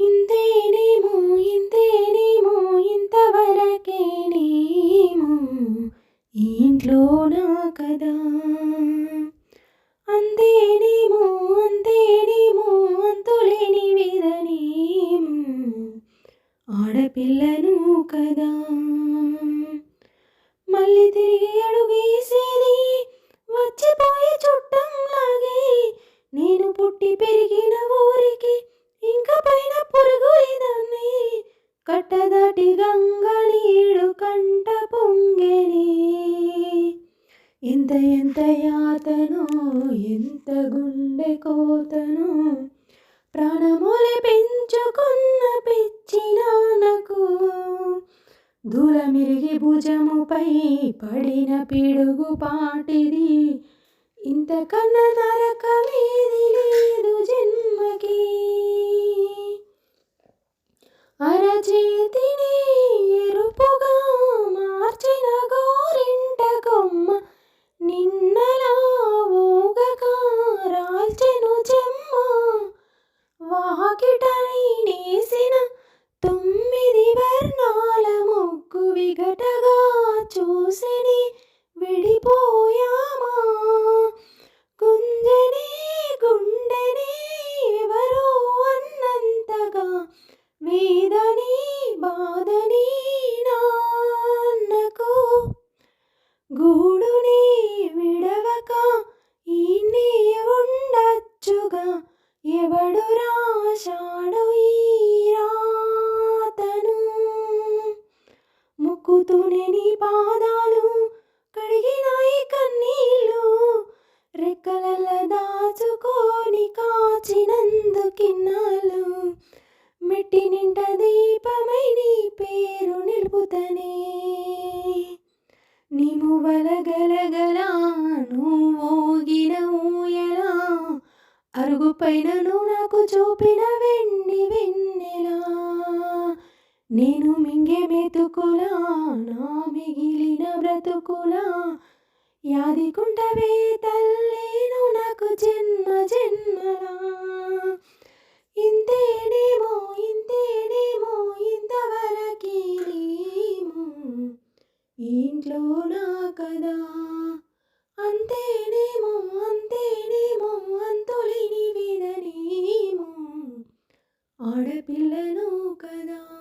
ఇంతేనేమో ఇంతేనేమో ఇంతవరకేనేమో ఈ ఇంట్లోనా కదా. అంతేనేమో అంతేనేమో అంతులేని వేదనేమో ఆడపిల్లను కదా. మళ్ళీ తిరిగి అడుగేసేది వచ్చిపోయే చుట్టంలాగే నేను పుట్టి పెరిగి ఎంత ఎంత యాతనో ఎంత గుండె కోతనో ప్రాణములే పెంచుకున్న పిచ్చి నాన్నకు. దూరమిరిగి భుజముపై పడిన పిడుగు పాటిది. ఇంతకన్నా నరకమేది లేదు. వాకిటని నేసిన తొమ్మిది వర్ణాల ముగ్గు విఘటగా చూసిని విడిపో పాదాలు కడిగినాయి కన్నీళ్ళు రెక్కలల్ల దాచుకొని కాచినందుకిన్నాళ్ళు మెట్టి నింట దీపమై నీ పేరు నిలుపుతనే. నీము వలగలగలా నువ్వు నువ్వోగిన ఊయలా. అరుగు పైన నువ్వు నాకు చూపిన వెండి వెన్నెలా. నేను మింగే మెతుకులా నా మిగిలిన బ్రతుకులా. యాదికుంటవే తల్లేను నాకు జన్మ జన్మలా. ఇంతేనేమో ఇంతేనేమో ఇంతవరకేమో ఇంట్లో నా కదా. అంతేనేమో అంతేనేమో అంతులేని వేదనేమో ఆడపిల్లను కదా.